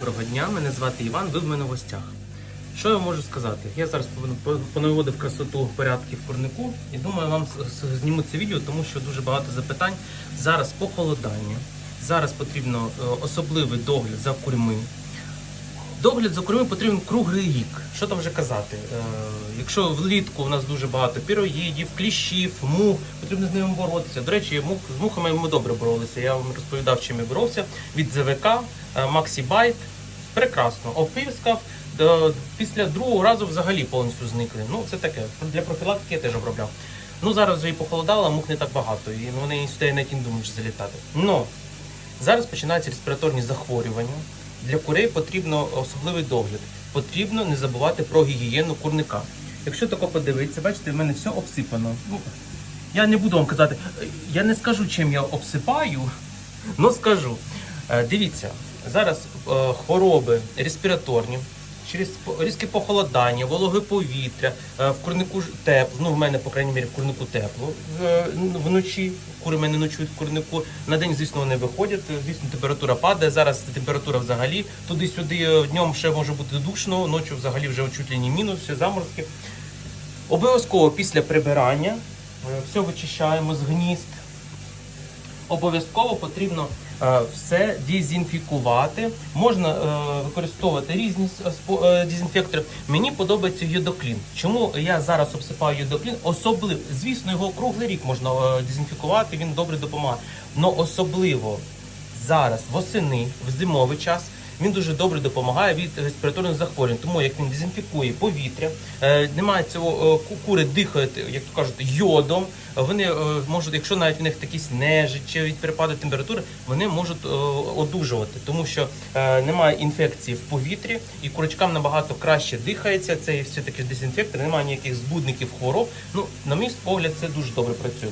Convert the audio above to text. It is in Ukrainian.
Доброго дня, мене звати Іван, ви в мене в гостях. Що я можу сказати? Я зараз понаводив красоту порядки в курнику і думаю, вам зніму це відео, тому що дуже багато запитань. Зараз похолодання. Зараз потрібно е, особливий догляд за курьми. Догляд за курми потрібен круглий рік. Що там вже казати? Е, якщо влітку у нас дуже багато піроїдів, кліщів, мух, потрібно з ними боротися. До речі, з мухами ми добре боролися. Я вам розповідав, чим я боровся. Від ЗВК, е, Максібайт. Прекрасно. Опискав. Е, Після другого разу взагалі повністю зникли. Ну, це таке. Для профілактики я теж обробляв. Ну, зараз вже і похолодало, мух не так багато, і вони сюди навіть не думають залітати. Но Зараз починаються респіраторні захворювання. Для курей потрібно особливий догляд. Потрібно не забувати про гігієну курника. Якщо тако подивитися, бачите, в мене все обсипано. Ну, я не буду вам казати, е, я не скажу, чим я обсипаю, але скажу. Е, Дивіться, зараз е, хвороби респіраторні, через різке похолодання, вологе повітря, е, в курнику тепло, ну в мене, по крайній мірі, в курнику тепло вночі. Кури мене ночують в курнику. На день, звісно, вони виходять. е, Звісно, температура падає. Зараз температура взагалі туди-сюди. Днем ще може бути душно, ночі взагалі вже не мінус, ще заморозки. Обов'язково після прибирання все вичищаємо з гнізд. Обов'язково потрібно все дезінфікувати. Можна е, використовувати різні е, дезінфектори. Мені подобається йодоклін. Чому я зараз обсипаю йодоклін? Особливо, звісно, його круглий рік можна е, дезінфікувати, він добре допомагає. Но особливо зараз, восени, в зимовий час. Він дуже добре допомагає від респіраторних захворювань, тому як він дезінфікує повітря, е, немає цього е, кури дихають, як то кажуть, йодом. Вони е, можуть, якщо навіть в них якісь нежить чи від перепаду температури, вони можуть одужувати, тому що немає інфекції в повітрі, і курочкам набагато краще дихається. Це все таки дезінфектор, немає ніяких збудників хвороб. Ну, на мій погляд, це дуже добре працює.